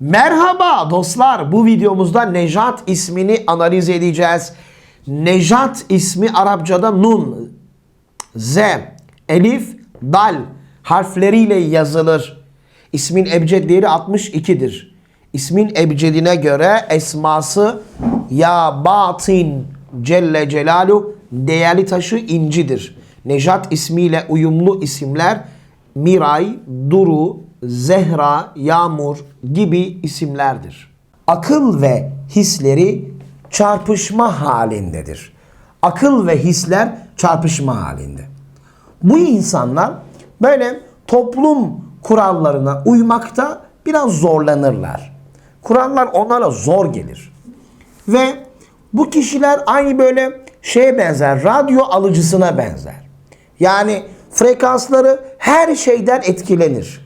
Merhaba dostlar. Bu videomuzda Nejat ismini analiz edeceğiz. Nejat ismi Arapçada nun, z, elif, dal harfleriyle yazılır. İsmin ebced değeri 62'dir. İsmin ebcedine göre esması ya batin Celle Celalu değerli taşı incidir. Nejat ismiyle uyumlu isimler Miray, Duru, Zehra, Yağmur gibi isimlerdir. Akıl ve hisleri çarpışma halindedir. Akıl ve hisler çarpışma halinde. Bu insanlar böyle toplum kurallarına uymakta biraz zorlanırlar. Kurallar onlara zor gelir. Ve bu kişiler aynı böyle şeye benzer, radyo alıcısına benzer. Yani frekansları her şeyden etkilenir.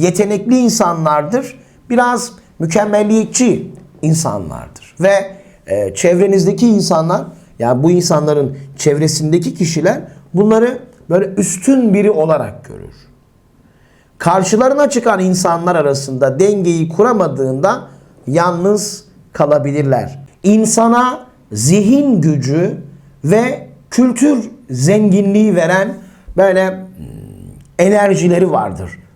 yetenekli insanlardır. Biraz mükemmelliyetçi insanlardır. Ve e, çevrenizdeki insanlar, yani bu insanların çevresindeki kişiler bunları böyle üstün biri olarak görür. Karşılarına çıkan insanlar arasında dengeyi kuramadığında yalnız kalabilirler. İnsana zihin gücü ve kültür zenginliği veren böyle hmm, enerjileri vardır,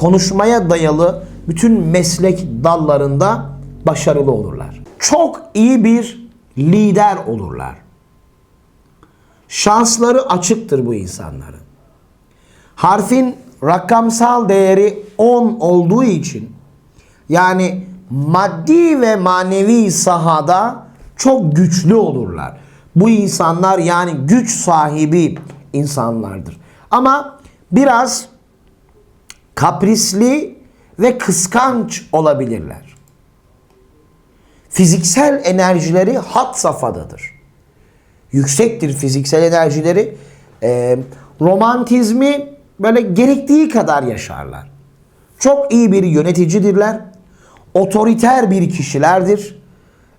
konuşmaya dayalı bütün meslek dallarında başarılı olurlar. Çok iyi bir lider olurlar. Şansları açıktır bu insanların. Harfin rakamsal değeri 10 olduğu için yani maddi ve manevi sahada çok güçlü olurlar. Bu insanlar yani güç sahibi insanlardır. Ama biraz kaprisli ve kıskanç olabilirler. Fiziksel enerjileri hat safhadadır. Yüksektir fiziksel enerjileri. Ee, romantizmi böyle gerektiği kadar yaşarlar. Çok iyi bir yöneticidirler. Otoriter bir kişilerdir.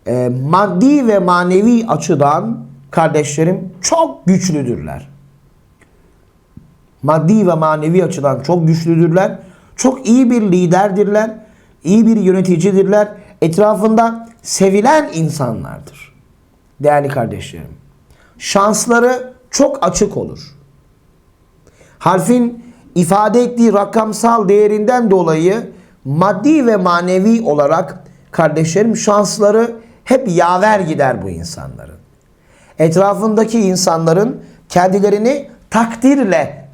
Ee, maddi ve manevi açıdan kardeşlerim çok güçlüdürler. Maddi ve manevi açıdan çok güçlüdürler. Çok iyi bir liderdirler. iyi bir yöneticidirler. Etrafında sevilen insanlardır. Değerli kardeşlerim. şansları çok açık olur. Harfin ifade ettiği rakamsal değerinden dolayı maddi ve manevi olarak kardeşlerim şansları hep yaver gider bu insanların. Etrafındaki insanların kendilerini takdirle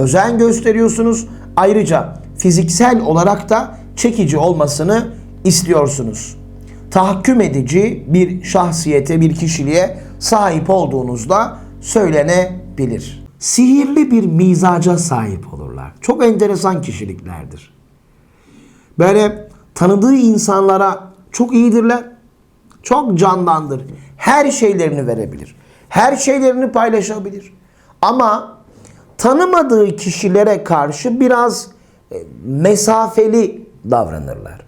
özen gösteriyorsunuz. Ayrıca fiziksel olarak da çekici olmasını istiyorsunuz. Tahakküm edici bir şahsiyete, bir kişiliğe sahip olduğunuzda söylenebilir. Sihirli bir mizaca sahip olurlar. Çok enteresan kişiliklerdir. Böyle tanıdığı insanlara çok iyidirler. Çok candandır. Her şeylerini verebilir. Her şeylerini paylaşabilir. Ama tanımadığı kişilere karşı biraz e, mesafeli davranırlar.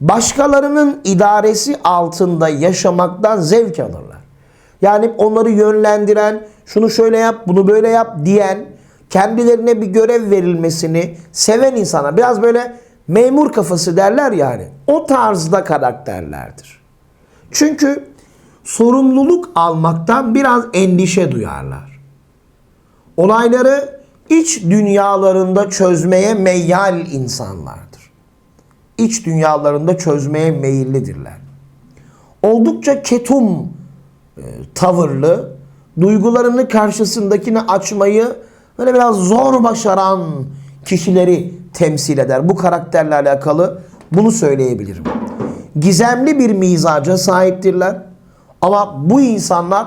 Başkalarının idaresi altında yaşamaktan zevk alırlar. Yani onları yönlendiren, şunu şöyle yap, bunu böyle yap diyen, kendilerine bir görev verilmesini seven insana biraz böyle memur kafası derler yani. O tarzda karakterlerdir. Çünkü sorumluluk almaktan biraz endişe duyarlar. Olayları iç dünyalarında çözmeye meyyal insanlardır. İç dünyalarında çözmeye meyillidirler. Oldukça ketum e, tavırlı, duygularını karşısındakini açmayı böyle biraz zor başaran kişileri temsil eder. Bu karakterle alakalı bunu söyleyebilirim. Gizemli bir mizaca sahiptirler. Ama bu insanlar